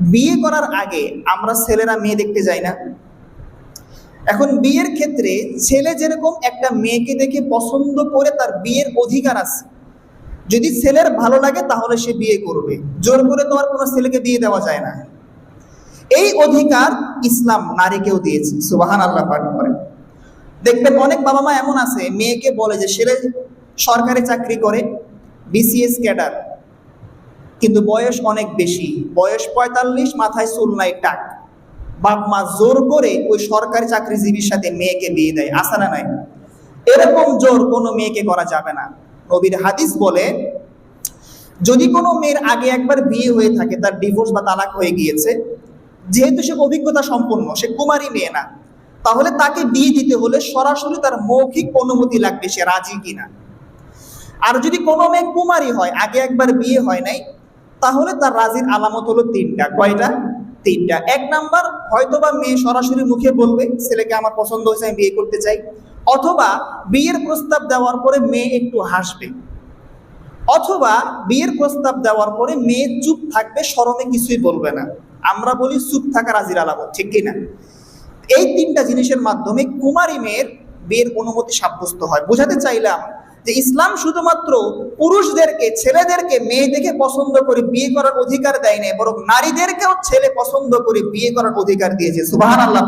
বিয়ে করার আগে আমরা ছেলেরা মেয়ে দেখতে যাই না। এখন বিয়ের ক্ষেত্রে ছেলে যেরকম একটা মেয়েকে দেখে পছন্দ করে তার বিয়ের অধিকার আছে। যদি ছেলের ভালো লাগে তাহলে সে বিয়ে করবে। জোর করে তো আর কোনো ছেলেকে বিয়ে দেওয়া যায় না। এই অধিকার ইসলাম নারীকেও দিয়েছে সুবাহান আল্লাহ পাঠ করেন। দেখবেন অনেক বাবা মা এমন আছে, মেয়েকে বলে যে, ছেলে সরকারি চাকরি করে বিসিএস ক্যাডার কিন্তু বয়স অনেক বেশি। বয়স পঁয়তাল্লিশ, মাথায় চুল নাই, টাক। বাপ মা জোর করে ওই সরকারি চাকরিজীবীর সাথে মেয়েকে বিয়ে দেয় আসা না নাই? এরকম জোর কোনো মেয়েকে করা যাবে না। নবীর হাদিস বলে, যদি কোনো মেয়ের আগে একবার বিয়ে হয়ে থাকে, তার ডিভোর্স বা তালাক হয়ে গিয়েছে, যেহেতু সে অভিজ্ঞতা সম্পন্ন, সে কুমারী মেয়ে না, তাহলে তাকে বিয়ে দিতে হলে সরাসরি তার মৌখিক অনুমতি লাগবে সে রাজি কিনা। আর যদি কোনো মেয়ে কুমারী হয়, আগে একবার বিয়ে হয় নাই তাহলে তার রাজির আলামত হলো তিনটা। কয়টা? তিনটা। এক নাম্বার, হয়তোবা মেয়ে সরাসরি মুখে বলবে, ছেলেকে আমার পছন্দ হয়েছে, আমি বিয়ে করতে চাই। অথবা বিয়ের প্রস্তাব দেওয়ার পরে মেয়ে একটু হাসবে। অথবা বিয়ের প্রস্তাব দেওয়ার পরে মেয়ে চুপ থাকবে শরমে কিছুই বলবে না। আমরা বলি চুপ থাকা রাজির আলামত, ঠিক কিনা এই তিনটা জিনিসের মাধ্যমে কুমারী মেয়ের বিয়ের অনুমতি সাব্যস্ত হয়। বোঝাতে চাইলাম যে ইসলাম শুধুমাত্র পুরুষদেরকে, ছেলেদেরকে মেয়ে দেখে পছন্দ করে বিয়ে করার অধিকার দেয় নাই, বরং নারীদেরকেও ছেলে পছন্দ করে বিয়ে করার অধিকার দিয়েছে। সুবাহ আল্লাহ